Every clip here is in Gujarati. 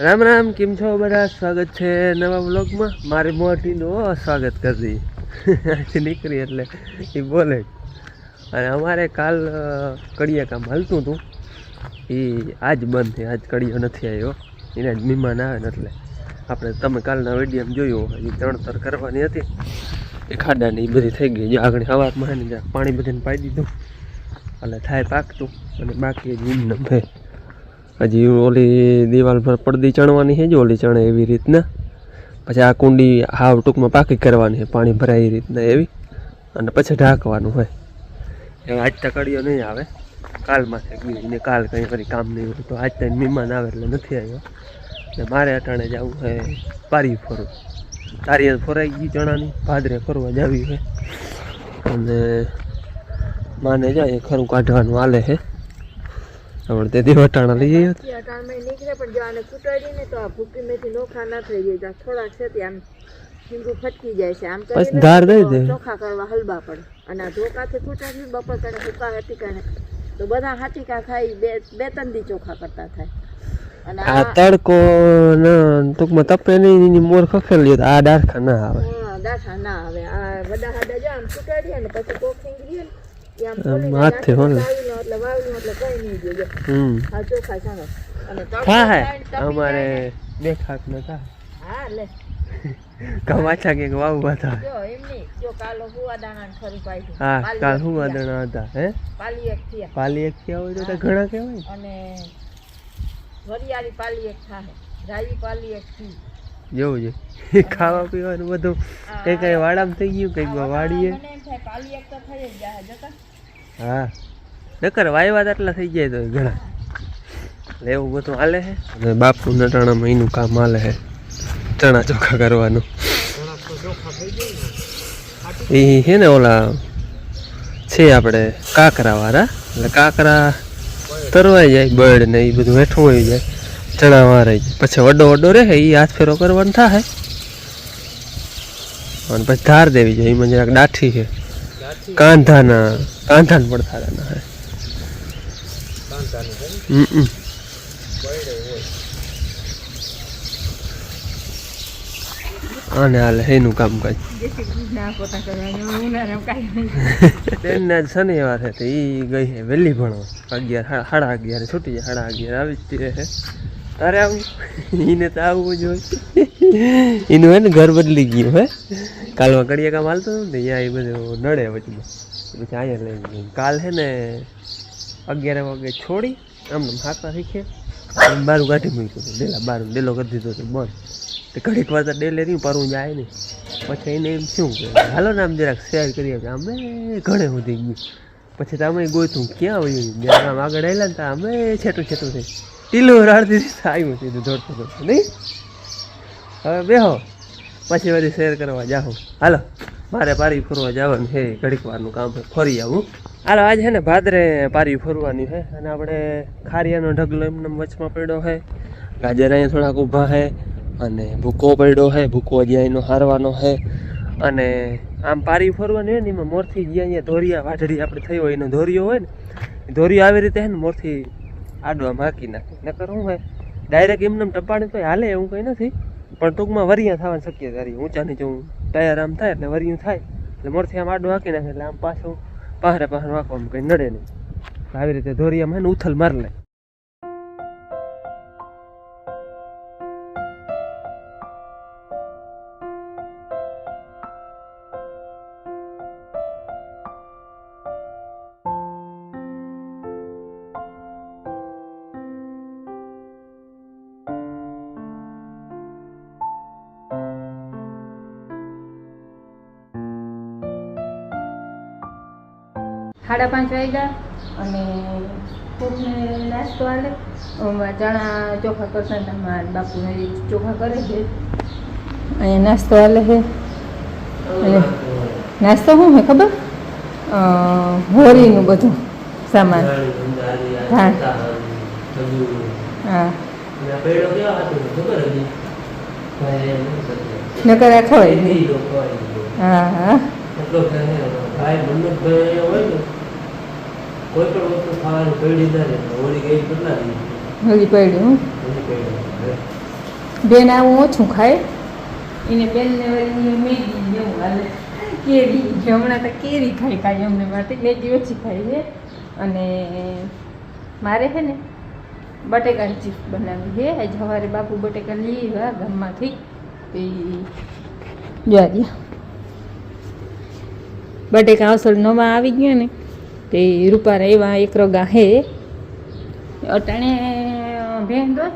રામ રામ, કેમ છો બધા? સ્વાગત છે નવા બ્લોગમાં મારી મોટીનું સ્વાગત કરી આજથી નીકળી એટલે એ બોલે. અને અમારે કાલ કડિયા કામ હાલતું હતું. એ આજ બંધ છે, આજ કડિયો નથી આવ્યો. એને જ મહેમાન આવે ને એટલે. આપણે તમે કાલના વેડિયમ જોયું એ ચણતર કરવાની હતી. એ ખાડાની એ બધી થઈ ગઈ. આગળ હવામાં પાણી બધાને પાઈ દીધું. એટલે થાય પાકતું. અને બાકી જ ઊંઘ છે હજી ઓલી દિવાલ પર પડદી ચણવાની છે જો ઓલી ચણે એવી રીતના. પછી આ કુંડી હાવ ટૂંકમાં પાકી કરવાની છે, પાણી ભરાય એ રીતના એવી. અને પછી ઢાંકવાનું હોય. હવે આજ કડીઓ નહીં આવે. કાલમાં ગયું કાલ કંઈ કરી કામ નહીં હોય. તો આજ તો મહેમાન આવે એટલે નથી આવ્યો. ને મારે અટાણે જવું છે પારી ફરવું. તારી ફોરાઈ ગઈ ચણાની. ભાદરે ફરવા જાવી છે. અને માને જાય ખરું કાઢવાનું હાલે છે. હવે તેથી વટાણા લઈ જઈએ ત્યાં નીકળે પણ જો આને કૂટાડી ને તો આ ભૂકી મેથી નોખા ના થઈ જાય થોડાક છે ત્યાં આમ ફટકી જાય છે. આમ બસ ધાર દઈ દે. ચોખા કરવા હલબા પડે. અને આ ધોકાથી કૂટાડી બપોર કરે હુકા હાટીકા તો બધા હાટીકા થાય બે બે ત્રણ દી ચોખા કરતા થાય. અને આ તડકો ન ટૂંકમાં તપે નહીં મોર ખખેલી તો આ ડારખા ના આવે. હા, દાઠા ના આવે. આ બધા હાડા જો આમ કૂટાડીએ ને પછી કોક હિંગરીએ ને એટલે કોઈ નહીં હમ. થાય ને અમારે જાય ને. ન થાય હા લે. કમાચા કે વાવવા હા પાલી કાલ હું વાદણા હતા હે? પાલી એક થયા. હોય તો ઘણા કહેવાય. અને વરિયાળી પાલી એક થાય રાઈ પાલી એક થી જેવું છે. ખાવા પીવાનું બધું કઈ કઈ વાડામાં થઈ ગયું કંઈક વાડીએ? પાલી એક તો થઈ જ જાય જતા? હા. નકર વાયવા આટલા થઈ જાય તો ઘણા. એવું બધું હાલે છે અને બાપુ નટાણા મહિનું કામ હાલે છે ચણા ચોખા કરવાનું. એ છે ને ઓલા છે આપણે કાકરા વાળા એટલે કાકરા તરવાઈ જાય, બળ ને એ બધું હેઠું હોય જાય. ચણા વારાઈ જાય. પછી વડો વડો રહે એ હાથ ફેરો કરવાનો થાય અને પછી ધાર દેવી જાય એમાં જરાક દાઠી છે. કાંધાના કાંધાના પડથારાના હે. આને હાલે એનું કામ કાજ ના પોતા કરવાનું ઉનાળામાં કાંઈ. નહીં ટ્રેનના જ શનિવાર છે તો એ ગઈ છે વહેલી ભણવા. અગિયાર સાડા અગિયારે છૂટી જાય સાડા અગિયાર આવી જ રહે તારે આવું? એને તો આવવું જ હોય. એનું હે ને ઘર બદલી ગયું, હે? કાલમાં કડિયા કામ હાલતું ને, ત્યાં એ બધું નડે વચમાં પછી અહીંયા લઈ ગયું. કાલ હે ને અગિયાર વાગે છોડી, આમ હાકા શીખે. બારું કાઢી મૂક્યું ડેલા બારું, ડેલો કરી દીધો હતો, બસ. તો ઘડીક વાર તો ડેલે રહ્યું પરવું જાય નહીં. પછી એને એમ શું કહે હાલો ને આમ જરાક શેર કરીએ. કે અમે ઘણે સુધી ગયું. પછી તો અમે ગોતું ક્યાં આવ્યું જ્યારે આમ આગળ આવેલા ને તો અમે છેટું છેટું થઈ. ટીલું રાડતી આવ્યું સીધું દોડતું નહીં? હવે બેહો, પછી વળી શેર કરવા જાઓ હાલો, મારે પારી ફરવા જવાનું છે, ઘડીક વારનું કામ ફરી આવું. હાલો, આજ છે ને ભાદરે પારી ફરવાની છે, અને આપણે ખારિયાનો ઢગલો એમને વચમાં પડ્યો છે. ગાજર અહીંયા થોડાક ઊભા છે, અને ભૂકો પડ્યો છે, ભૂકો જ્યાં અહીંનો હારવાનો છે. અને આમ પારી ફરવાની હોય ને, એમાં મોરથી જ્યાં અહીંયા ધોરિયા વાઢડી આપણે થઈ હોય, એનો ધોરિયો હોય ને, ધોરિયો આવી રીતે છે ને, મોરથી આડો આમ હાકી નાખે. નકર શું હોય ડાયરેક્ટ એમને ટપાડે તો હાલે એવું કંઈ નથી. પણ ટૂંકમાં વરિયા થવાની શક્યતા રહી. ઊંચા નીચે ટાયર આમ થાય એટલે વરિયું થાય. એટલે મોરથી આમ આડો હાંકી નાખે એટલે આમ પાછું પહારે પહાર વાંકવામાં કંઈ નડે નહીં. આવી રીતે ધોરિયામાં ઉથલ માર લે. સાડા પાંચ વાગ્યા અને કોકને નાસ્તો આવે ચણા ચોખા કરતા તમારા બાપુ બાપુને ચોખા કરે છે. અહીંયા નાસ્તો આલે છે. અને નાસ્તો શું છે ખબર? અ, હોળીનું બધું સામાન. હા. હા. નકર આ ખવાય હા હા. કોઈ પણ વસ્તુ ખાવાની પડી ને હોળી ગઈ કેટલા દિવસ હોળી પડ્યું બેન આવું ઓછું ખાય? એને બેનને વળી મેગી જેવું હાલે. કેરી હમણાં તો કેરી ખાઈ ખાય અમને માટે મેગી ઓછી ખાઈ છે. અને મારે છે ને બટેકાની ચીપ્સ બનાવી છે. આજ સવારે બાપુ બટેકા લઈ આવ્યા ગામમાંથી એ જોવા દે બટેકા અસલ નવા આવી ગયા ને. તે રૂપારા એવા એક રગા હે. અટાણે ભેન દો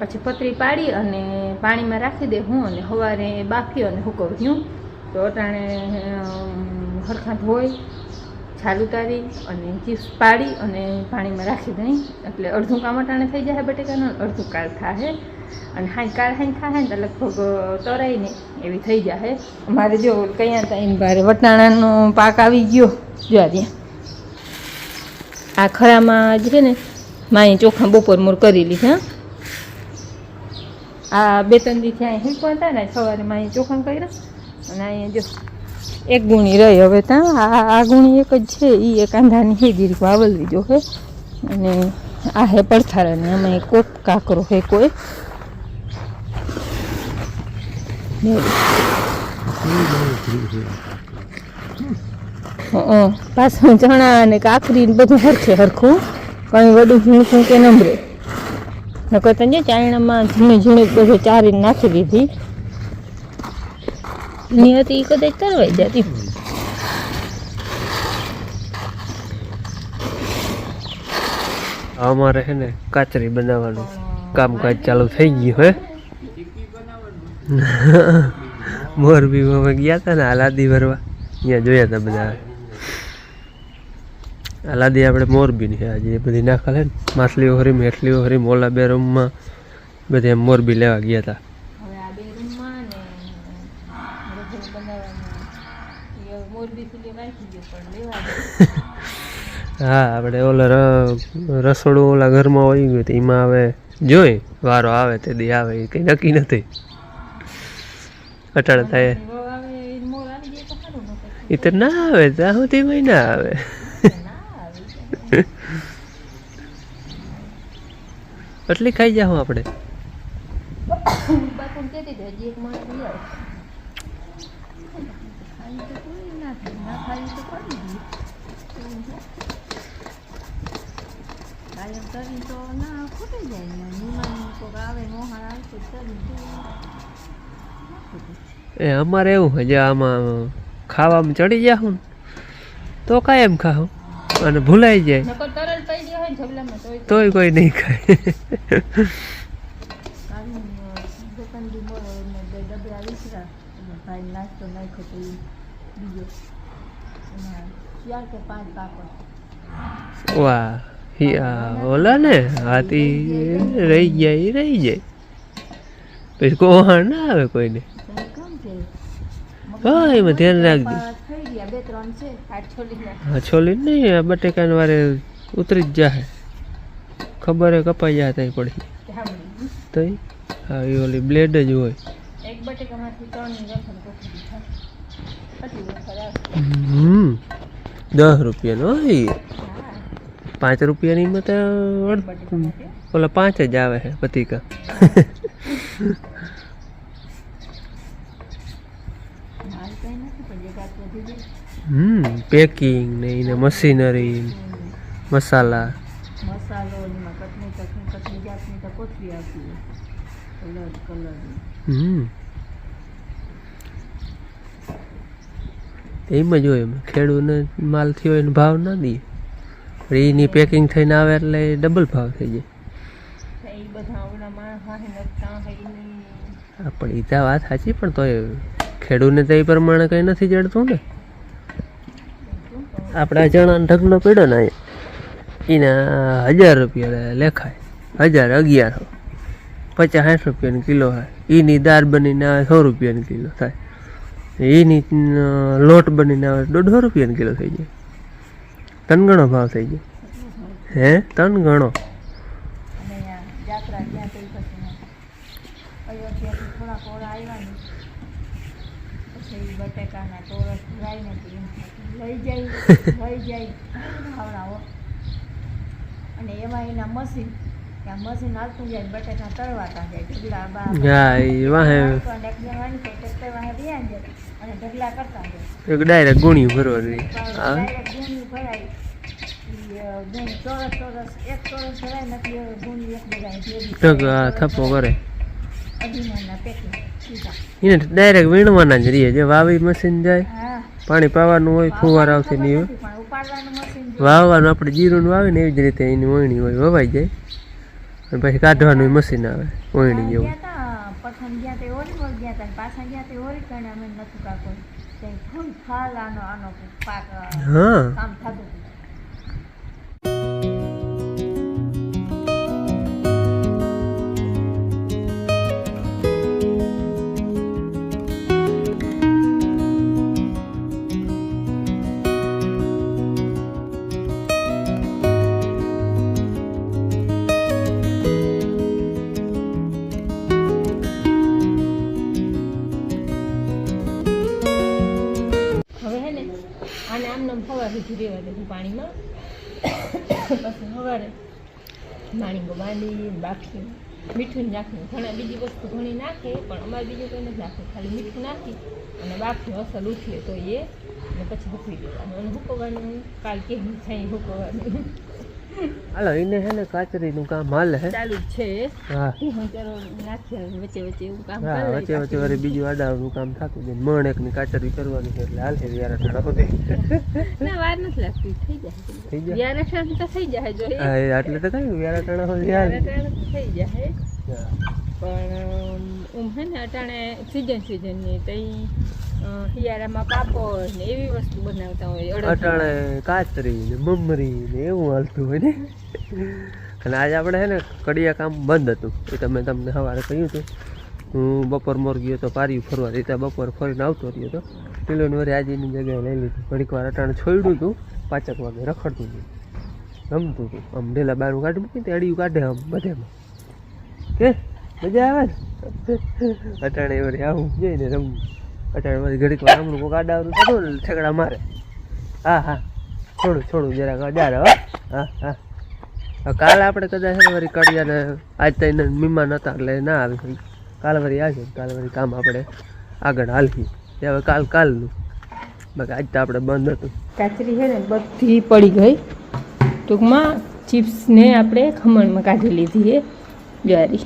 પછી પતરી પાડી અને પાણીમાં રાખી દે હું અને સવારે બાફી અને હુકવ્યું તો અટાણે હરખા ધોઈ છાલ ઉતારી અને ચીપ્સ પાડી અને પાણીમાં રાખી દઈ. એટલે અડધું કામ અટાણે થઈ જાય બટેકાનું અડધું કાળ થાય અને હાઈ કાળ હાઈ થાય ને તો લગભગ તરાઈ ને એવી થઈ જાય અમારે જો કયા ટાઈમ ભારે વટાણાનો પાક આવી ગયો. જોવા દે આ ખરામાં જ છે ને માએ ચોખા બપોર મોર કરી લીધા આ બે ત્રણ દી ત્યાં હિંકવા હતા ને, સવારે માએ ચોખા કર્યા. અને અહીંયા જો, એક ગુણી રહી હવે ત્યાં આ આ ગુણી એક જ છે એ એક કાંધાની હે દીરી વાવલવી જો હે. અને આ હે પડથારાને અમે કોક કાકરો હે કોઈ. ને પાછું ચણા અને કાકરી ને બધું હરખે હરખું કઈ વડું ઝીણકું કે નમરે નકર તો ને ચાયણામાં ઝીણી ઝીણી બધું ચારીને નાખી દીધી. ની હતી એ કદાચ તરવાઈ જતી. અમારે છે ને કાચરી બનાવવાનું કામકાજ ચાલુ થઈ ગયું હે. મોરબીમાં ગયા હતા ને આ લાદી ભરવા. ત્યાં જોયા હતા બધા. લાદી આપણે મોરબીની છે. આજે એ બધી નાખા લે ને. માછલીઓ હરી મેઠલીઓ હરી મોલા બે રૂમમાં બધે એમ મોરબી લેવા ગયા હતા. હા આપણે ઓલા રસોડું ઓલા ઘરમાં હોય ગયું તો એમાં હવે જોઈ વારો આવે તે દી આવે એ કંઈ નક્કી નથી. ન થાય. એ તો ના આવે ત્યાં સુધી ના આવે ના આવે એટલી ખાઈ જાઉં આપણે બાપુ કહેતી હતી હજી એક માણસ લઈ આવો. ખાઈ તો કોઈ ના થાય. ના ખાઈ તો કરી દઈએ. એવું છે. કાયમ તરી તો ના ખૂટી જાય ને મહેમાન કોક આવે મોહાણ આવશે તરી ખાઈ ના આપણે એ અમારે એવું છે જે આમાં ખાવામાં ચડી જાઉં તો એમ ખાઉં અને ભૂલાઈ જાય. ગયો તોય કોઈ નહીં ખાય. વાહ ઓલા ને? હાથી રહી જાય ઈ રહી જાય. પછી કોહાણ ના આવે કોઈને? હા એમાં ધ્યાન રાખજો. હા છોલી નહીં બટેકાને વારે ઉતરી જ જાહે. ખબર કપાઈ જાય ત્યાં પડી. સાંભળી હા એ ઓલી બ્લેડ જ હોય. એક બટેકામાંથી ત્રણ હમ. દસ રૂપિયાનો હોય પાંચ રૂપિયાની તો ઓલા પાંચ જ આવે છે પતિકા હાલ કંઈ નથી પણ જે વાત વધી ગઈ હમ પેકિંગ ને એને મશીનરી મસાલા. મસાલો એમાં કટની કટની કટની જાતની તો કોથળી આવતી હોય. કલર હમ. એમાં જોઈએ એમ. ખેડૂતને માલ થયો એને ભાવ ના દઈએ. એની પેકિંગ થઈને આવે એટલે ડબલ ભાવ થઈ જાય. હોય પણ એ તો વાત સાચી પણ તોય ખેડૂતને તો એ પ્રમાણે કંઈ નથી જડતું ને. આપણે આ ચણાનો ઢગલો પડ્યો ને એના હજાર રૂપિયા લેખાય. હજાર અગિયારસો પચાસ સાઠ રૂપિયાની કિલો થાય એની દાળ બનીને આવે સો રૂપિયાની કિલો થાય. એની લોટ બનીને આવે દોઢસો રૂપિયાની કિલો થઈ જાય. ત્રણ ગણો ભાવ થઈ જાય. હે? ત્રણ ગણો અને અહીંયા જાત્રા ત્યાં થઈ પછી અયોધ્યાથી થોડા કોળા આવ્યા ને પછી બટેકાના ટોરસ ભરાઈને પછી લઈ જાય લઈ જાય. ખવડાવો. અને એમાં એના મશીન કે કે મશીન હાલતું જાય બટેટા તળવાતા જાય ઢગલા બા હા એ વાહે. અને તો ટ્રેક્ટર વાહે વ્યાજ જાય અને ઢગલા કરતા જાય. ડાયરેક્ટ ગુણી ભરવાની. પણ હા. direct ગુણી ભરાય ગુણ ચોરસ ચોરસ એક ચોરસ ભરાય નથી એ એક ભરાય ભેગી ઢગ આ થપ્પો કરે. એને ડાયરેક્ટ વીણવાના જ રહીએ જે વાવી મશીન જાય. પાણી પાવાનું હોય ફુવાર આવશે ને એવું. પણ ઉપાડવાનું મશીન જો વાવવાનું આપણે જીરું વાવે ને એવી જ રીતે એની વણણી હોય વવાઈ જાય. અને પછી કાઢવાનું મશીન આવે ઓયણી જેવું ગયા સવારે માણી બાંધી બાફી, મીઠું નાખવું ઘણા બીજી વસ્તુ ઘણી નાખે, પણ અમારે બીજું કંઈ નથી નાખવું. ખાલી મીઠું નાખી અને બાફી, અસલ ઉઠીએ તો એ અને પછી હુકવી દેવાનું અને હુકવવાનું કાલ કેવું થાય હુકવવાનું હાલો એને હે ને કાચરીનું કામ હાલે હે. ચાલુ છે. હા. વચ્ચે વચ્ચે એવું કામ હા કરે. વચ્ચે વચ્ચે વળી બીજું આડાનું કામ થતું છે મણ એકની કાચરી કરવાની છે એટલે હાલે વ્યારા ઠાડા સુધી ના વાર નથી લાગતી. થઈ જાય. થઈ જાય? વ્યારા ઠાડા તો થઈ જાય જો હા એટલે તો કઈ વ્યારા ઠાડા હોય વ્યારા ઠાડા થઈ જાય. પણ ઉમ છે ને અટાણે સિઝન સિઝનની તઈ શિયાળામાં પાપડ ને એવી વસ્તુ બનાવતા હોય અટાણે કાચરી ને મમરી ને એવું હાલતું હોય ને. અને આજે આપણે છે ને કડિયા કામ બંધ હતું. એ તમે તમને સવારે કહ્યું હતું. હું બપોર મોર ગયો તો પાર્યું ફરવા રીતે બપોર ફરીને આવતો રહ્યો તો. પિલોની વરે આજે જગ્યાએ લઈ લીધું. ઘડીક વાર અટાણે છોડ્યું હતું પાંચક વાગે રખડતું હતું રમતું હતું આમ ઢેલા બારું કાઢી મૂકી તે અડિયું કાઢે આમ બધેમાં. કે? મજા આવે અટાણે વળી આવું જઈને રમવું. અટાણે વળી ઘડીક વાર કોઈ કોક આડાવરું થતું ને ઠેકડા મારે. હા હા. છોડું છોડું, જરાક અજાર હો. હા કાલ આપણે કદાચ વળી કડિયાને, આજ તો એને મહેમાન હતા એટલે ના આવી કાલે વળી આવશે કાલે વળી કામ આપણે આગળ હાલવી હવે કાલ, કાલનું. બાકી આજ તો આપણે બંધ હતું. કાચરી છે ને, બધી પડી ગઈ. ટૂંકમાં ચિપ્સને આપણે ખમણમાં કાઢી લીધી છે જ્વારી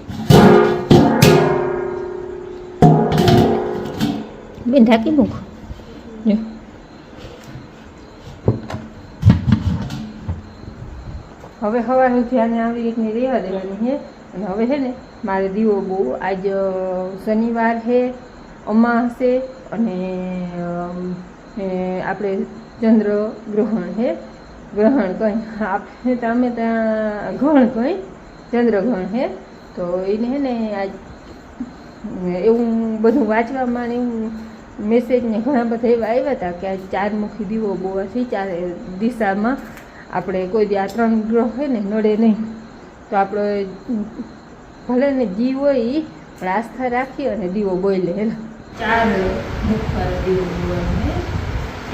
બેન ઢાંકી મૂક જો હવે સવાર ધ્યાને આવી રીતની રહેવા દેવાની છે. અને હવે છે ને, મારે દીવો બહુ આજ શનિવાર છે, અમાસ છે, અને આપણે ચંદ્ર ગ્રહણ છે. ગ્રહણ કંઈ, આપણે તો અમે ત્યાં ગ્રહણ કંઈ ચંદ્રગ્રહણ છે. તો એને છે ને આજ, એવું બધું વાંચવામાં ને એવું મેસેજ ને ઘણા બધા એવા આવ્યા હતા કે આ ચારમુખી દીવો બોવાથી ચાર દિશામાં આપણે કોઈ દી આ ત્રણ ગ્રહ હોય ને નડે નહીં. તો આપણો ભલે ને જીવ હોય એ પણ આસ્થા રાખી અને દીવો બોલે લે ચાર મુખ દીવો બોલવાનો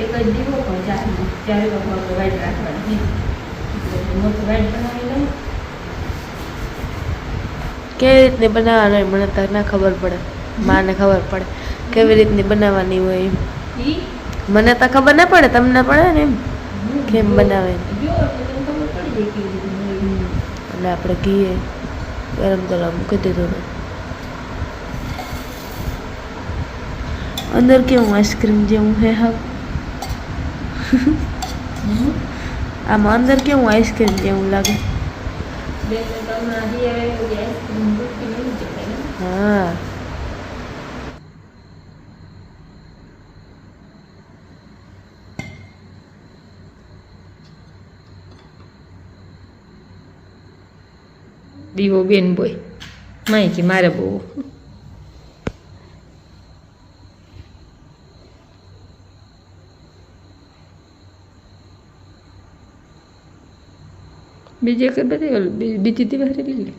એક જ દીવો પણ ચાર ચાર વખત વાઇટ રાખવાની મોટું વાઇટ બનાવી લઉં. કેવી રીતે બનાવવાનો હોય મને તને ના ખબર પડે માને ખબર પડે. કેવી રીતની બનાવવાની હોય? મને તો ખબર ના પડે તમને પડે ને એમ? કેમ બનાવે? અને આપણે ઘીએ. ગરમ કરવા મૂકી દીધું ને. અંદર કેવું આઈસ્ક્રીમ જેવું હે હા આમાં અંદર કેવું આઈસ્ક્રીમ જેવું લાગે? બેન ને તો હમણાં હિયર આવ્યો જે આઈસ્ક્રીમ ગુટકી લઈ જતા ને. હા દીવો બેન બોય. માહિતી મારે બહુ. બીજે કે બધી બીજી દિવાળી લઈ લે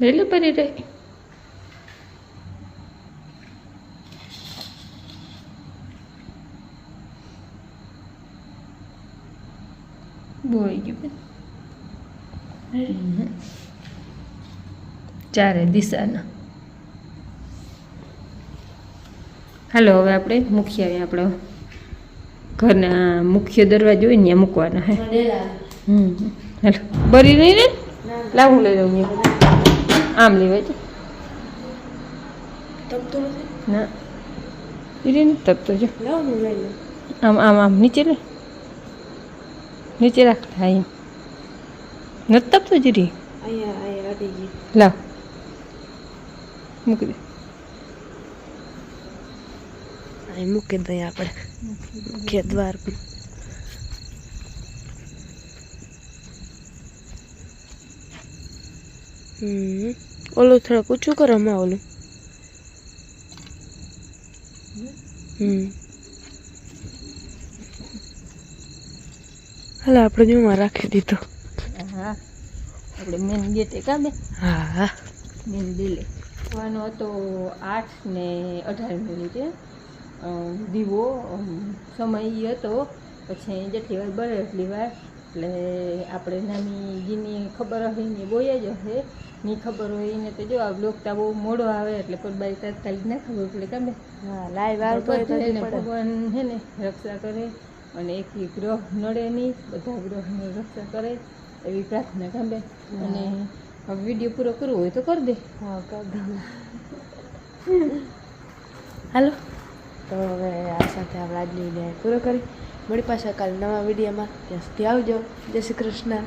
લઈ લે પરી રહી બોઈ ગયું બેન હમ. ચારે દિશાના. હાલો હવે આપણે મુખ્ય આપણો ઘરના મુખ્ય દરવાજો હોય ને ત્યાં મૂકવાના હે. હમ હાલો બરી નહીં ને? લાવ હું લઈ લઉં આમ લેવાય છે ના. એ તપતો જો. લઉં. આમ આમ આમ નીચે લે. નીચે રાખ એમ. નથી તપતો ગઈ લાવ. મૂકી દે. અહીં મૂકી દઈએ આપણે મુખ્ય દ્વાર પર. ઓલું થોડુંક ઊંચું કરો માં ઓલું. હમ. હાલે આપણે જોમાં રાખી દીધો. હા આપણે મેન ગેટે કાબે હા હા. મેન દિલે વાનો હતો આઠ ને અઢાર મિનિટે. દીવો સમય હતો. પછી જેટલી વાર બળે એટલી વાર એટલે આપણે નાની ગીની ખબર હોય ને બોય જ હશે. ની ખબર હોય એને તો જો આ લોકતા બહુ મોડો આવે એટલે કોઈ બાઈ તાત્કાલિક ના ખબર પડે ગમે. ભગવાન હે ને રક્ષા કરે અને એક ગ્રહ નડે નહીં બધા ગ્રહની રક્ષા કરે એવી પ્રાર્થના ગમે અને હવે વીડિયો પૂરો કરવો હોય તો કરી દે. હા કર દઉં. હાલો. તો હવે આ સાથે આપણે આજની પૂરો કરી. મળી પાછા કાલે નવા વિડીયોમાં ત્યાં સુધી આવજો. જય શ્રી કૃષ્ણ.